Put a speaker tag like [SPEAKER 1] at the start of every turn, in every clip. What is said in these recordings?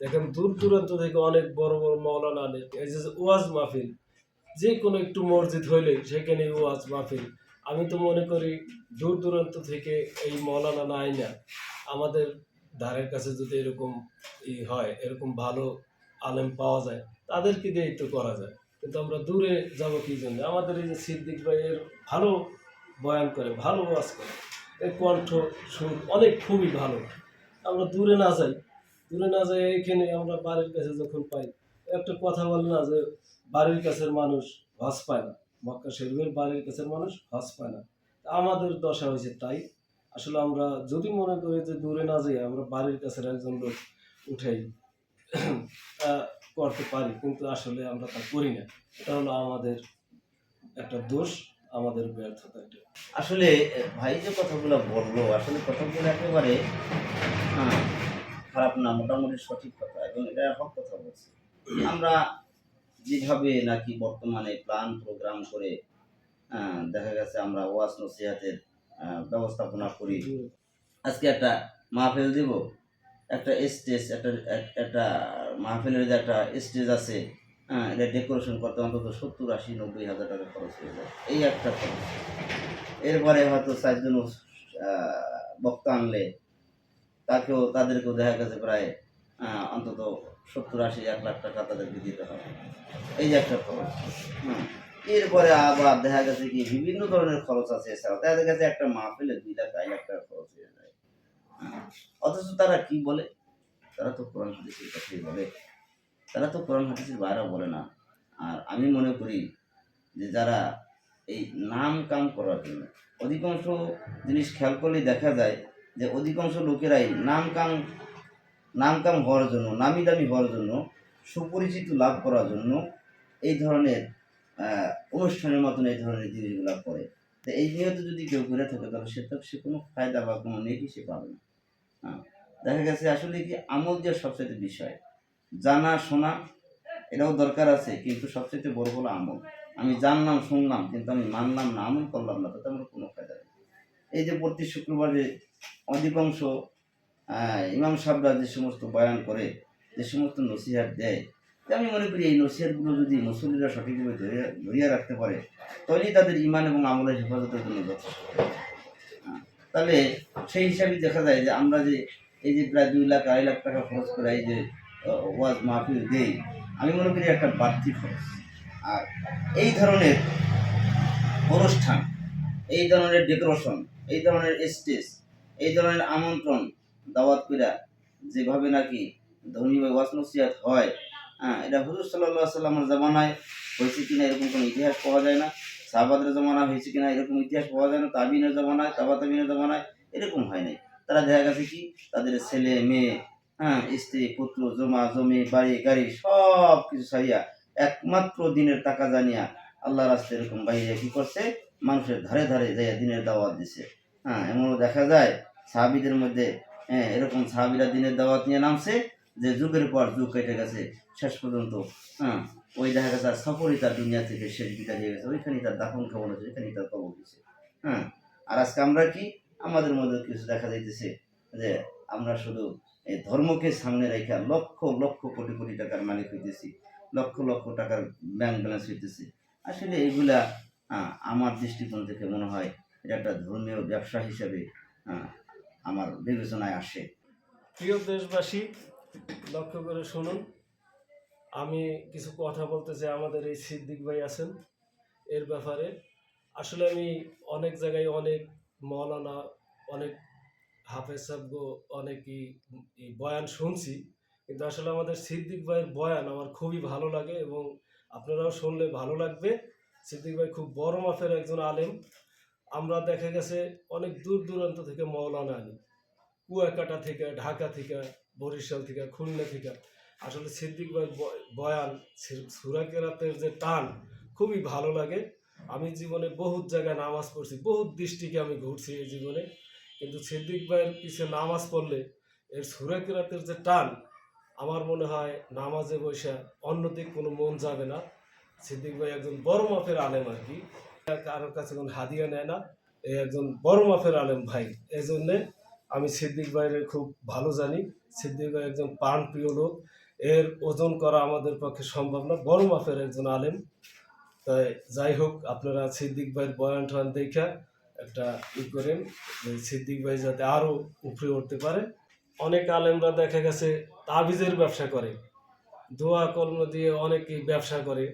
[SPEAKER 1] দেখেন দূর দূরান্ত থেকে অনেক বড় বড় মৌলানা এই যে ওয়াজ মাহফিল যে কোনো একটু মসজিদ হইলে সেখানে ওয়াজ মাহফিল। আমি তো মনে করি দূর দূরান্ত থেকে এই মৌলানা না আমাদের ধারের কাছে যদি এরকম ই হয়, এরকম ভালো আলেম পাওয়া যায়, তাদেরকে দিয়েই তো করা যায়। কিন্তু আমরা দূরে যাব কি জন্য? আমাদের এই যে সিদ্দিক ভাইয়ের ভালো বয়ান করে, ভালো ওয়াজ করে। এর কণ্ঠ সুর অনেক খুবই ভালো। আমরা দূরে না যাই দূরে না যাই এখানে আমরা বাড়ির কাছে যখন পাই একটা কথা বলে না যে বাড়ির কাছের মানুষ হজ পায় না। মক্কা শরীফের বাড়ির কাছের মানুষ হজ পায় না। তা আমাদের দশা হয়েছে তাই। আসলে আমরা যদি মনে করি যে দূরে না যাই আমরা বাড়ির কাছের একজন লোক উঠাই তা করতে পারি কিন্তু আসলে আমরা তা করি না। এটা হলো আমাদের একটা দোষ আমাদের ব্যর্থতা এটা।
[SPEAKER 2] আসলে ভাই যে কথাগুলো বলল আসলে কথাগুলো একেবারে হ্যাঁ, খারাপ না মোটামুটি সঠিক কথা। এবং এটা হক কথা বলছি। আমরা যেভাবে নাকি বর্তমানে প্ল্যান প্রোগ্রাম করে দেখা গেছে আমরা ওয়াস নসিহাতের ব্যবস্থাপনা করি। আজকে একটা মাহফিল দিব। একটা স্টেজ একটা একটা মাহফিলের যে একটা স্টেজ আছে হ্যাঁ এটা ডেকোরেশন করতে অন্তত সত্তর আশি নব্বই হাজার টাকা খরচ হয়ে যায়। এই একটা খরচ। এরপরে হয়তো চারজন বক্তা আনলে তাকেও, তাদেরকেও দেখা গেছে প্রায় অন্তত সত্তর আশি, এক লাখ টাকা তাদেরকে দিতে হবে। এই যে একটা খরচ। এরপরে আবার দেখা গেছে কি, বিভিন্ন ধরনের খরচ আছে এছাড়াও। দেখা গেছে একটা মাহফিলে দুই লাখ, আড়াই লাখ টাকা খরচ হয়ে যায়। অথচ তারা কি বলে? তারা তো কোরআন হাদিসের কথাই বলে। তারা তো কোরআন হাদিসের বাইরে বলে না। আর আমি মনে করি যে যারা এই নাম কাম করার জন্য, অধিকাংশ জিনিস খেয়াল করলেই দেখা যায় যে অধিকাংশ লোকেরাই নাম কাম নাম কাম হওয়ার জন্য, নামি দামি হওয়ার জন্য, সুপরিচিত লাভ করার জন্য এই ধরনের অনুষ্ঠানের মতন এই ধরনের জিনিসগুলো করে। তো এই নিয়ত যদি কেউ করে থাকে, তাহলে সে তো সে কোনো ফায়দা বা কোনো নেকি সে পাবে না। হ্যাঁ দেখা গেছে আসলে কি, আমল যে সবচেয়ে বিষয়। জানা, শোনা, এটাও দরকার আছে, কিন্তু সবচেয়ে বড় হলো আমল। আমি জানলাম, শুনলাম, কিন্তু আমি মানলাম না, আমল করলাম না, তাতে আমার কোনো ফায়দা নেই। এই যে প্রতি শুক্রবারে অধিকাংশ ইমাম সাহেবরা যে সমস্ত বয়ান করে, যে সমস্ত নসিহাত দেয়, তা আমি মনে করি এই নসিহাতগুলো যদি মুসল্লিরা সঠিকভাবে ধরে ধরিয়ে রাখতে পারে তাহলেই তাদের ইমান এবং আমলের হেফাজতের জন্য যথেষ্ট। তাহলে সেই হিসাবে দেখা যায় যে আমরা যে এই যে প্রায় দুই লাখ, আড়াই লাখ টাকা খরচ করে এই যে ওয়াজ মাহফিল দেই, আমি মনে করি একটা বাড়তি খরচ। আর এই ধরনের অনুষ্ঠান, এই ধরনের ডেকোরেশন এই ধরনের স্টেজ, এই ধরনের আমন্ত্রণ দাওয়াত কইরা যেভাবে নাকি বা ওয়াসনসিয়াত হয় হ্যাঁ এটা হুজুর সাল্লাহ সাল্লামের জামানায় হয়েছে কিনা এরকম কোনো ইতিহাস পাওয়া যায় না। সাহাবাদের জামানা হয়েছে কিনা এরকম ইতিহাস পাওয়া যায় না। তাবিনের জমানায়, তাবা তাবিনের জামানায় এরকম হয় নাই। তারা দেখা গেছে কি? তাদের ছেলে, মেয়ে হ্যাঁ স্ত্রী, পুত্র, জমা, জমি, বাড়ি, গাড়ি সব কিছু সারিয়া একমাত্র দিনের টাকা জানিয়া আল্লাহ রাস্তায় এরকম বাইরে কি করছে? মানুষের ধারে ধারে যাইয়া দিনের দাওয়াত দিছে। হ্যাঁ এমনও দেখা যায় সাহাবিদের মধ্যে হ্যাঁ এরকম সাহাবিরা দিনের দাওয়াত নিয়ে নামছে যে যুগের পর যুগ কেটে গেছে শেষ পর্যন্ত হ্যাঁ ওই দেখা গেছে সফরই তার দুনিয়া থেকে শেষ বিদায় হয়ে গেছে ওইখানেই তার দাফন খাব হয়েছে ওইখানেই তার কবর দিছে হ্যাঁ। আর আজকে আমরা কি? আমাদের মধ্যে কিছু দেখা যাইতেছে যে আমরা শুধু এই ধর্মকে সামনে রেখে লক্ষ লক্ষ কোটি কোটি টাকার মালিক হইতেছি লক্ষ লক্ষ টাকার ব্যাংক ব্যালেন্স হইতেছে। আসলে এইগুলা আহ, আমার দৃষ্টিকোণ থেকে মনে হয় এটা একটা ধর্মীয় ব্যবসা হিসেবে আমার বিবেচনায় আসে।
[SPEAKER 1] প্রিয় দেশবাসী, লক্ষ্য করে শুনুন, আমি কিছু কথা বলতে চাই। আমাদের এই সিদ্দিক ভাই আছেন, এর ব্যাপারে। আসলে আমি অনেক জায়গায় অনেক মৌলানা, অনেক হাফেজ সাহেব অনেকই বয়ান শুনছি। কিন্তু আসলে আমাদের সিদ্দিক ভাইয়ের বয়ান আমার খুবই ভালো লাগে এবং আপনারাও শুনলে ভালো লাগবে। সিদ্দিক ভাই খুব বড় মাপের একজন আলেম। আমরা দেখা গেছে অনেক দূর দূরান্ত থেকে মৌলানা আনি কুয়াকাটা থেকে, ঢাকা থেকে, বরিশাল থেকে, খুলনা থেকে। আসলে সিদ্দিক ব- বয়ান সুরাকেরাতের যে টান খুবই ভালো লাগে। আমি জীবনে বহুত জায়গায় নামাজ পড়ছি, বহুত দৃষ্টিকে আমি ঘুরছি এই জীবনে। কিন্তু সিদ্দিক ভাইয়ের পিছে নামাজ পড়লে এর সুরাকেরাতের যে টান, আমার মনে হয় নামাজে বসে অন্যদিক কোনো মন যাবে না। সিদ্দিক ভাই একজন বড় মাপের আলেম আর কি। কারোর কাছে কোনো হাদিয়া নেয় না। এই একজন বড় মাপের আলেম ভাই। এই জন্যে আমি সিদ্দিক ভাইয়ের খুব ভালো জানি। সিদ্দিক ভাই একজন প্রাণ প্রিয় লোক। এর ওজন করা আমাদের পক্ষে সম্ভব না। বড় মাপের একজন আলেম। তাই যাই হোক, আপনারা সিদ্দিক ভাইয়ের বয়ান টয়ান দেখা একটা ই করেন সিদ্দিক ভাই যাতে আরও উপরে উঠতে পারে। অনেক আলেমরা দেখা গেছে তাবিজের ব্যবসা করে। দোয়া কলম দিয়ে অনেকেই ব্যবসা করে।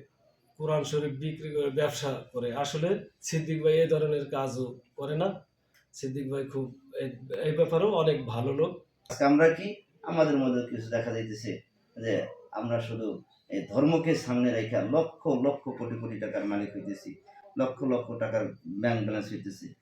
[SPEAKER 1] কোরআন শরীফ বিক্রি করে ব্যবসা করে। আসলে সিদ্দিক ভাই এই ধরনের কাজও করে না। সিদ্দিক ভাই খুব এই- ব্যাপারেও অনেক ভালো লোক।
[SPEAKER 2] আজকে আমরা কি আমাদের মধ্যে কিছু দেখা যাইতেছে যে আমরা শুধু এই ধর্মকে সামনে রেখে লক্ষ লক্ষ কোটি কোটি টাকার মালিক হইতেছি, লক্ষ লক্ষ টাকার ব্যাংক ব্যালেন্স হইতেছি।